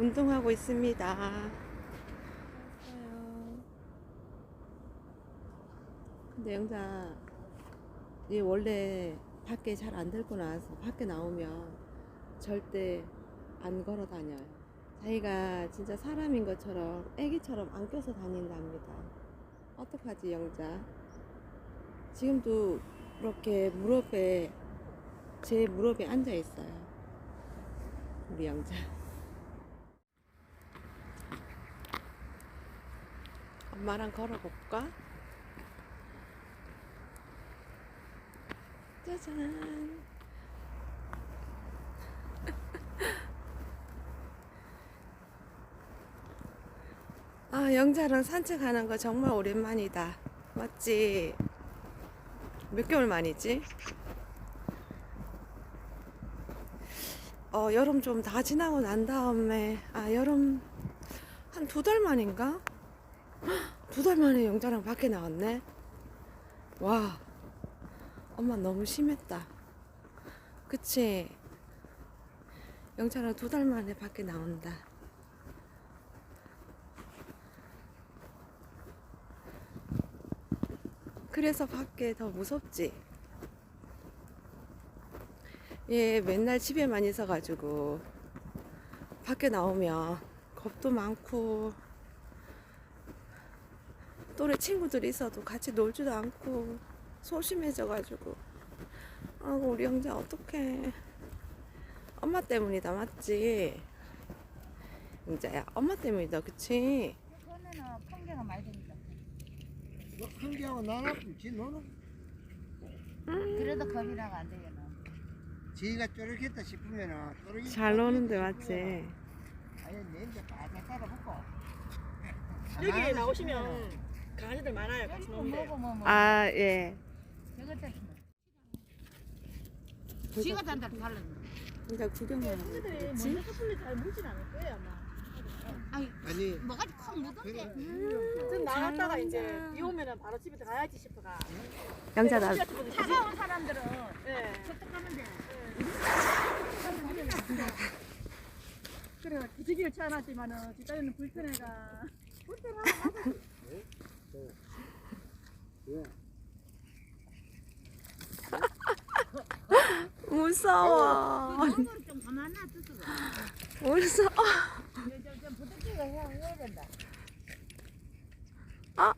운동하고 있습니다. 근데 영자, 얘 원래 밖에 잘 안 들고 나와서 밖에 나오면 절대 안 걸어 다녀요. 자기가 진짜 사람인 것처럼 애기처럼 안겨서 다닌답니다. 어떡하지, 영자? 지금도 이렇게 무릎에, 제 무릎에 앉아 있어요. 우리 영자. 엄마랑 걸어볼까? 짜잔. 아, 영자랑 산책하는 거 정말 오랜만이다. 맞지? 몇 개월 만이지? 어, 여름 좀 다 지나고 난 다음에, 아, 여름 한 두 달 만인가? 두 달 만에 영자랑 밖에 나왔네? 와, 엄마 너무 심했다. 그치? 영자랑 두 달 만에 밖에 나온다. 그래서 밖에 더 무섭지? 얘 맨날 집에만 있어가지고 밖에 나오면 겁도 많고 또래 친구들이 있어도 같이 놀지도 않고 소심해져가지고 아이고 우리 영자 어떡해 엄마 때문이다 맞지? 영자야 엄마 때문이다 그치? 그거는 풍경가 많이 됩니다. 뭐 한개하고 나나 지 너는 그래도 겁이 나가 안 되잖아. 지가 쫄겠다 싶으면은 잘 노는데 맞지? 아예 내인데 바짝 따라붙고 여기 나오시면 강아지들 많아요. 같이 노는데. 뭐 뭐. 아 예. 지가 단다로 달라. 진짜 구경만 하고 친구들이? 먼저 커플이 잘 물진 않을 거예요, 아마. 아니 뭐가 콩 묻었대. 전 나갔다가 이제 비 오면은 바로 집에 들어가야지 싶어가. 영자 나 차가운 사람들은 예. 어떡하면 돼. 그래, 기지기를 쳐놨지만은 뒷다리는 불편해가. 무서워 그거를 좀 가만 놔두서. 무서워 해야 해야 된다. 아